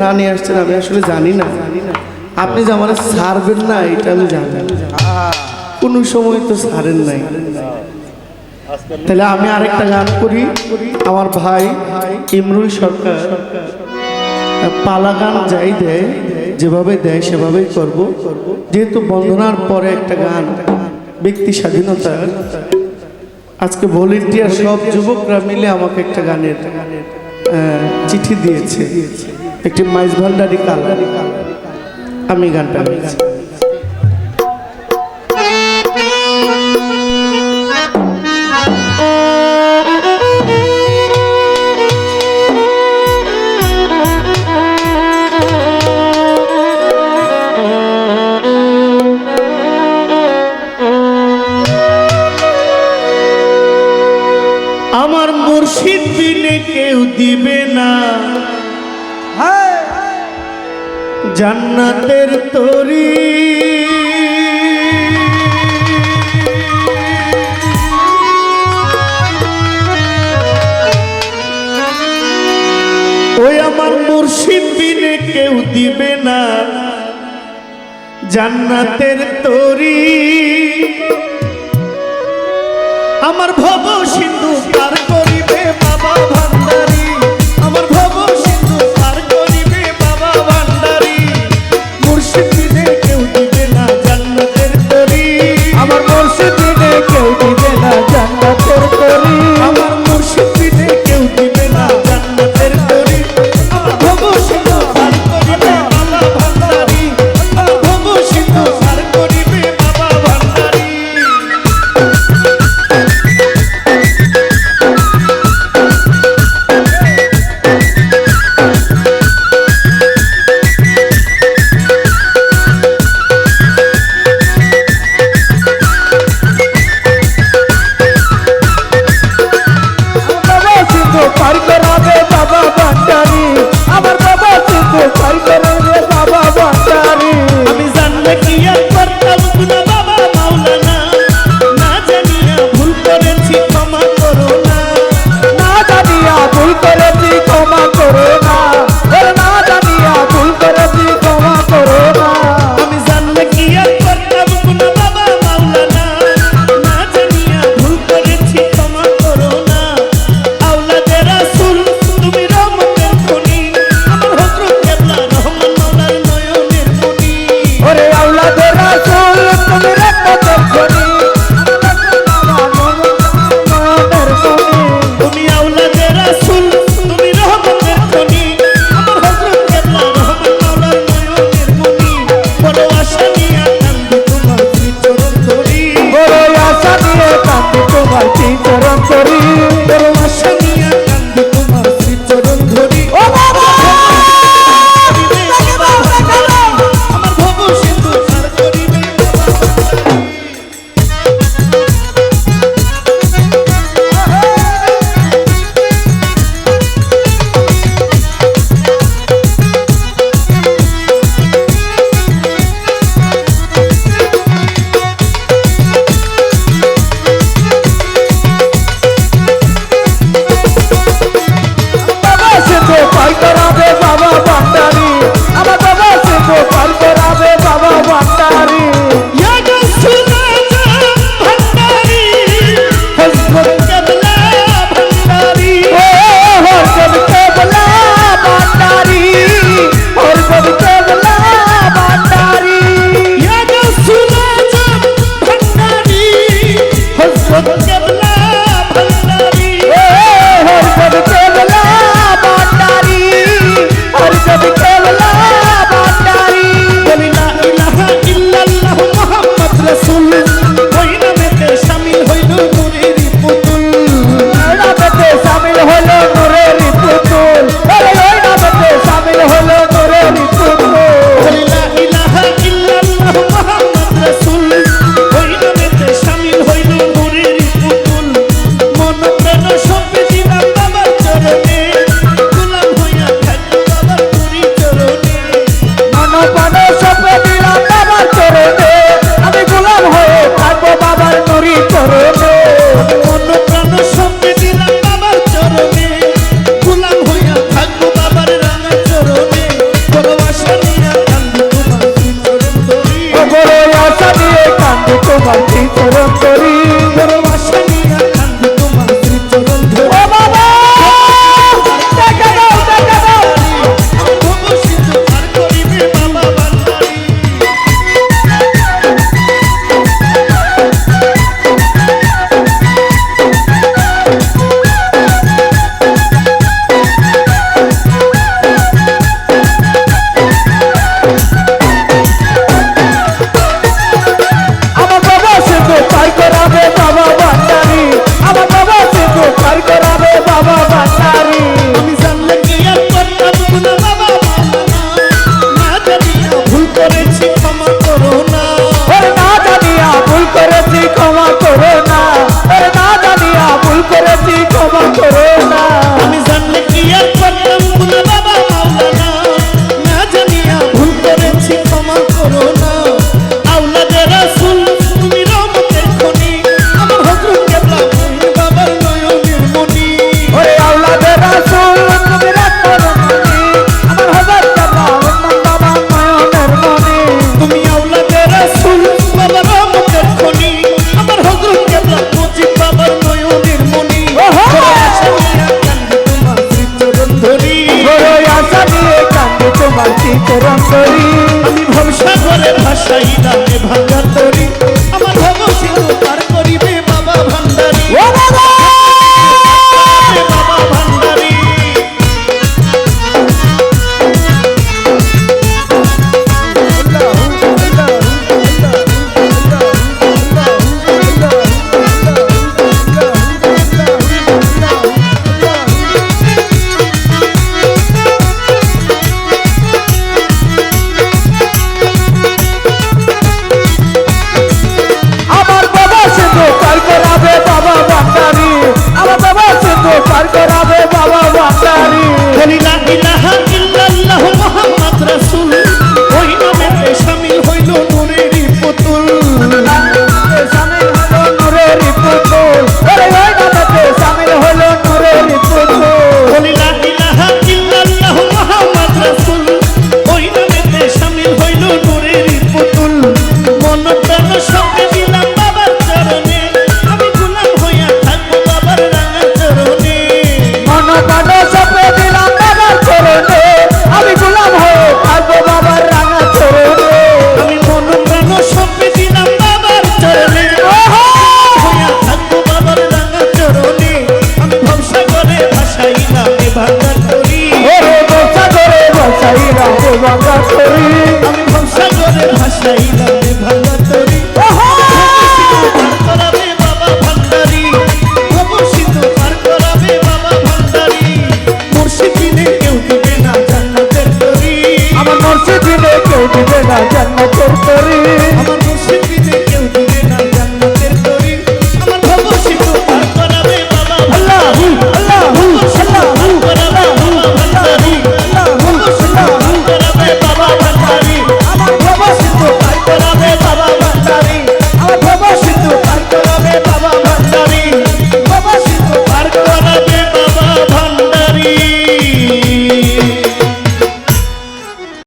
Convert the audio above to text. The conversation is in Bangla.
না নিয়ে আসছেন, আমি আসলে জানি না। আপনি যে আমার সারবেন না, এটা আমি জানি কোনো সময় তো সারেন নাই। তাহলে আমি আরেকটা গান করি, আমার ভাই ইমরুল সরকার। পালা গান যাই দেয়, যেভাবে দেয় সেভাবেই করব। যেহেতু বন্ধনার পরে একটা গান, ব্যক্তি স্বাধীনতা। আজকে ভলেন্টিয়ার সব যুবকরা মিলে আমাকে একটা গানের চিঠি দিয়েছে। একটি মাইজ ভান্ডারি কাল। আমি গানটা গাইছি আমার মুর্শিদ বিনে কেউ দিবে না। জান্নাতের তরি। ওই আমার মুর্শিদ বিনে কেউ দিবে না। জান্নাতের তরি। আমার ভব সিন্ধু তার সহিদাতে ভালো ভাষাই